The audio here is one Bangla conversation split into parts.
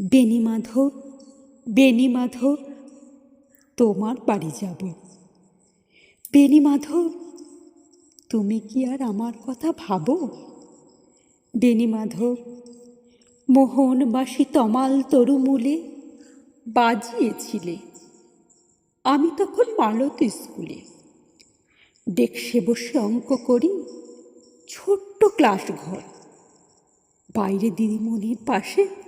বেনি মাধব বেনি মাধব তোমার বাড়ি যাব। বেনি মাধব তুমি কি আর আমার কথা ভাবো? বেনি মাধব মোহনবাসী তমাল তরুমূলে বাজিয়েছিলে। আমি তখন মালত স্কুলে। ডেস্কে বসে অঙ্ক করি, ছোট্ট ক্লাস ঘর বাইরে দিদিমণির পাশে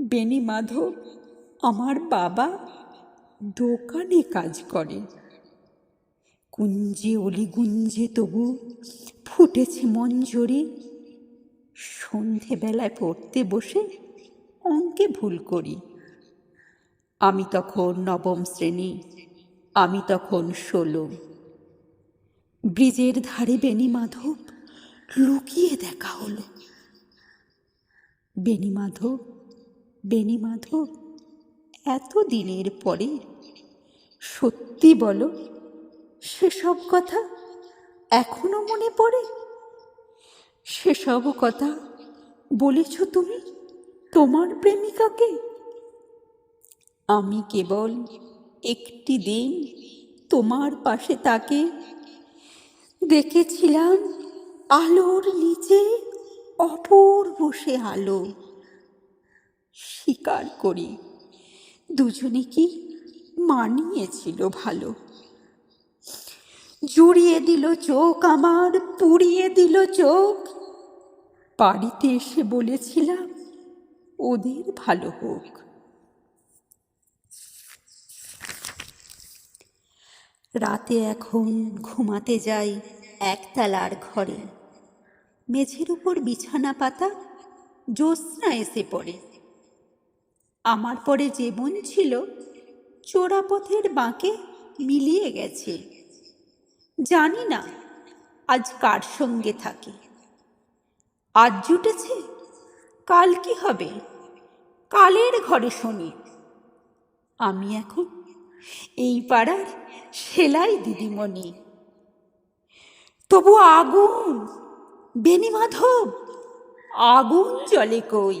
বেনি মাধব আমার বাবা দোকানে কাজ করে। কুঞ্জে অলি গুঞ্জে তবু ফুটেছে মঞ্জরি। সন্ধেবেলায় পড়তে বসে অঙ্কে ভুল করি। আমি তখন নবম শ্রেণি, আমি তখন ষোলো। ব্রিজের ধারে বেনি মাধব লুকিয়ে দেখা হলো। বেনি মাধব বেনি মাধব, এত দিনের পরে? সত্যি বলো, সেসব কথা এখনও মনে পড়ে? সেসব কথা বলেছ তুমি তোমার প্রেমিকাকে? আমি কেবল একটি দিন তোমার পাশে তাকে দেখেছিলাম আলোর নিচে অপূর্ব সে আলো। স্বীকার করি। দুজনে কি মানিয়েছিল ভালো? জুড়িয়ে দিল চোখ আমার, পুড়িয়ে দিল চোখ। বাড়িতে এসে বলেছিলাম, ওদের ভালো হোক। রাতে এখন ঘুমাতে যাই একতলার ঘরে। মেঝের উপর বিছানা পাতা, জ্যোৎস্না এসে পড়ে। আমার পরে যে বোন ছিল, চোরাপথের বাঁকে মিলিয়ে গেছে। জানি না আজ কার সঙ্গে থাকে। আজ জুটেছে, কাল কি হবে? কালের ঘরে শুনি। আমি এখন এই পাড়ার সেলাই দিদিমণি। তবু আগুন বেনিমাধব আগুন জলে কই?